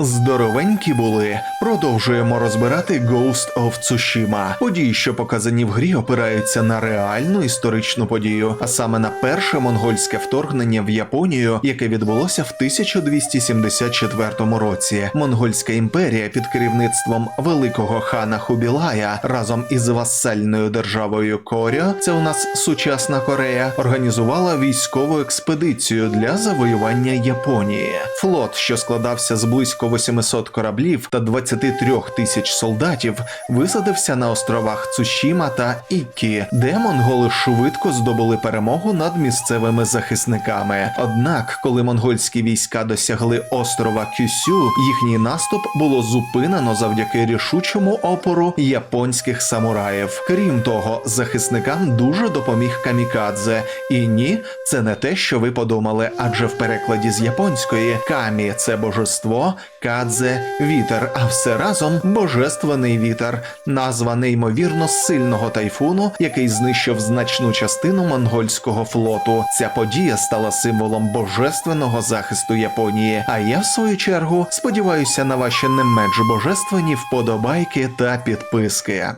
Здоровенькі були. Продовжуємо розбирати Ghost of Tsushima. Події, що показані в грі, опираються на реальну історичну подію, а саме на перше монгольське вторгнення в Японію, яке відбулося в 1274 році. Монгольська імперія під керівництвом великого хана Хубілая разом із васальною державою Корьо, це у нас сучасна Корея, організувала військову експедицію для завоювання Японії. Флот, що складався з близько 800 кораблів та 23 тисяч солдатів, висадився на островах Цушіма та Іккі, де монголи швидко здобули перемогу над місцевими захисниками. Однак, коли монгольські війська досягли острова Кюсю, їхній наступ було зупинено завдяки рішучому опору японських самураїв. Крім того, захисникам дуже допоміг камікадзе. І ні, це не те, що ви подумали, адже в перекладі з японської камі це божество, кадзе вітер, а все разом божественний вітер, назва неймовірно сильного тайфуну, який знищив значну частину монгольського флоту. Ця подія стала символом божественного захисту Японії. А я, в свою чергу, сподіваюся на ваші не менш божественні вподобайки та підписки.